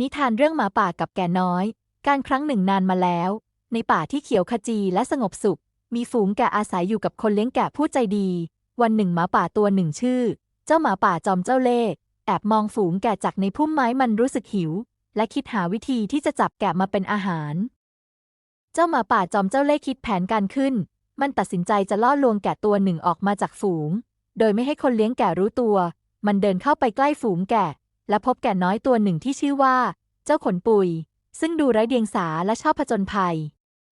นิทานเรื่องหมาป่ากับแก่น้อย การครั้งหนึ่งนานมาแล้ว ในป่าที่เขียวขจีและสงบสุข มีฝูงแกะอาศัยอยู่กับคนเลี้ยงแกะผู้ใจดี วันหนึ่งหมาป่าตัวหนึ่งชื่อ เจ้าหมาป่าจอมเจ้าเล่ห์แอบมองฝูงแกะจากในพุ่มไม้มันรู้สึกหิว และคิดหาวิธีที่จะจับแกะมาเป็นอาหาร เจ้าหมาป่าจอมเจ้าเล่ห์คิดแผนการขึ้น มันตัดสินใจจะล่อลวงแกะตัวหนึ่งออกมาจากฝูง โดยไม่ให้คนเลี้ยงแกะรู้ตัว มันเดินเข้าไปใกล้ฝูงแกะ และพบแกะน้อยตัวหนึ่งที่ชื่อว่า เจ้าขนปุย ซึ่งดูไร้เดียงสาและชอบผจญภัย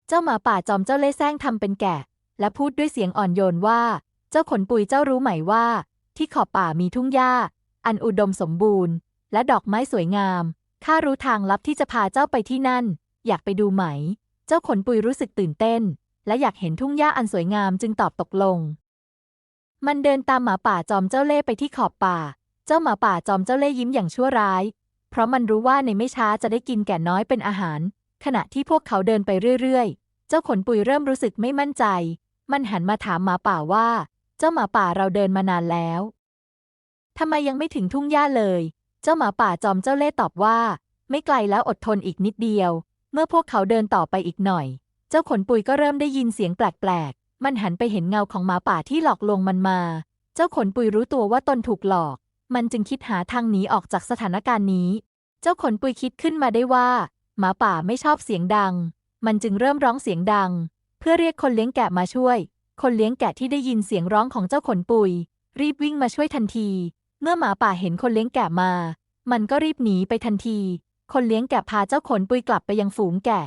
เจ้าหมาป่าจอมเจ้าเล่ห์แซงทำเป็นแกะ และพูดด้วยเสียงอ่อนโยนว่า เจ้าขนปุยเจ้ารู้ไหมว่า ที่ขอบป่ามีทุ่งหญ้า อันอุดมสมบูรณ์ และดอกไม้สวยงามข้ารู้ทางลับที่จะพาเจ้าไปที่นั่น อยากไปดูไหม เจ้าขนปุยรู้สึกตื่นเต้น และอยากเห็นทุ่งหญ้าอันสวยงามจึงตอบตกลง มันเดินตามหมาป่าจอมเจ้าเล่ห์ไปที่ขอบป่า เจ้าหมาป่าจอมเจ้าเล่ยิ้มอย่างชั่วร้าย เพราะมันรู้ว่าในไม่ช้าจะได้กินแก่น้อยเป็นอาหาร ขณะที่พวกเขาเดินไปเรื่อยๆ เจ้าขนปุยเริ่มรู้สึกไม่มั่นใจ มันหันมาถามหมาป่าว่า เจ้าหมาป่าเราเดินมานานแล้วทำไมยังไม่ถึงทุ่งหญ้าเลย เจ้าหมาป่าจอมเจ้าเล่ตอบว่า ไม่ไกลแล้วอดทนอีกนิดเดียว เมื่อพวกเขาเดินต่อไปอีกหน่อย เจ้าขนปุยก็เริ่มได้ยินเสียงแปลกๆ มันหันไปเห็นเงาของหมาป่าที่หลอกลวงมันมา เจ้าขนปุยรู้ตัวว่าตนถูกหลอก มันจึงคิดหาทางหนีออกจากสถานการณ์นี้ เจ้าขนปุยคิดขึ้นมาได้ว่า หมาป่าไม่ชอบเสียงดัง มันจึงเริ่มร้องเสียงดัง เพื่อเรียกคนเลี้ยงแกะมาช่วย คนเลี้ยงแกะที่ได้ยินเสียงร้องของเจ้าขนปุย รีบวิ่งมาช่วยทันที เมื่อหมาป่าเห็นคนเลี้ยงแกะมา มันก็รีบหนีไปทันที คนเลี้ยงแกะพาเจ้าขนปุยกลับไปยังฝูงแกะ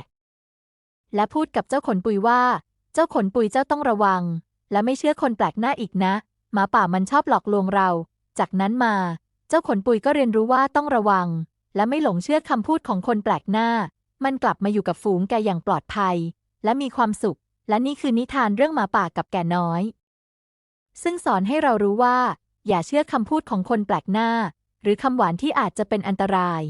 และพูดกับเจ้าขนปุยว่า เจ้าขนปุยเจ้าต้องระวัง และไม่เชื่อคนแปลกหน้าอีกนะ หมาป่ามันชอบหลอกลวงเรา จากนั้นมา เจ้าขนปุยก็เรียนรู้ว่าต้องระวัง และไม่หลงเชื่อคำพูดของคนแปลกหน้า มันกลับมาอยู่กับฝูงแกอย่างปลอดภัย และมีความสุข และนี่คือนิทานเรื่องหมาป่ากับแกน้อย ซึ่งสอนให้เรารู้ว่า อย่าเชื่อคำพูดของคนแปลกหน้า หรือคำหวานที่อาจจะเป็นอันตราย